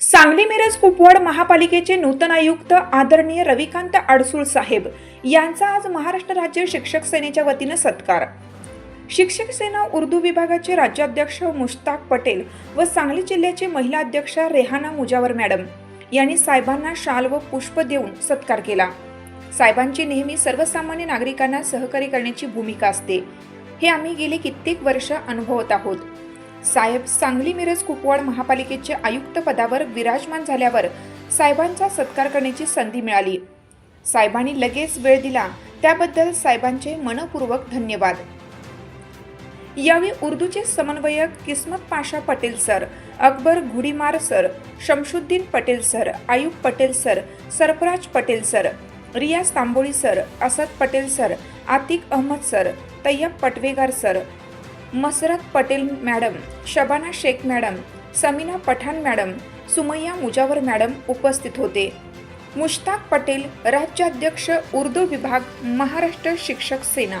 सांगली मिरज कुपवाड महापालिकेचे नूतन आयुक्त आदरणीय रविकांत अडसूळ साहेब यांचा आज महाराष्ट्र राज्य शिक्षक सेनेच्या वतीनं सत्कार. शिक्षक सेना उर्दू विभागाचे राज्याध्यक्ष मुश्ताक पटेल व सांगली जिल्ह्याचे महिला अध्यक्ष रेहाना मुजावर मॅडम यांनी साहेबांना शाल व पुष्प देऊन सत्कार केला. साहेबांची नेहमी सर्वसामान्य नागरिकांना सहकार्य करण्याची भूमिका असते. हे आम्ही गेले कित्येक वर्ष अनुभवत आहोत. साहेब सांगली मिरज कुपवाड महापालिकेचे आयुक्त पदावर विराजमान झाल्यावर साहेबांचा सत्कार करण्याची संधी मिळाली. साहेबांनी लगेच वेळ दिला. त्याबद्दल साहेबांचे मनपूर्वक धन्यवाद. यावेळी उर्दूचे समन्वयक Kismat Pasha Patel sir Akbar Ghudimar sir Shamshuddin Patel sir Ayub Patel sir Sarfaraz Patel sir Riyaz Tamboli sir Asad Patel sir Atiq Ahmad sir Tayyab Patvegar sir Masrat Patel madam Shabana Shaikh madam Sameena Pathan madam Sumayya Mujawar madam उपस्थित होते. मुश्ताक पटेल राज्याध्यक्ष उर्दू विभाग महाराष्ट्र शिक्षक सेना.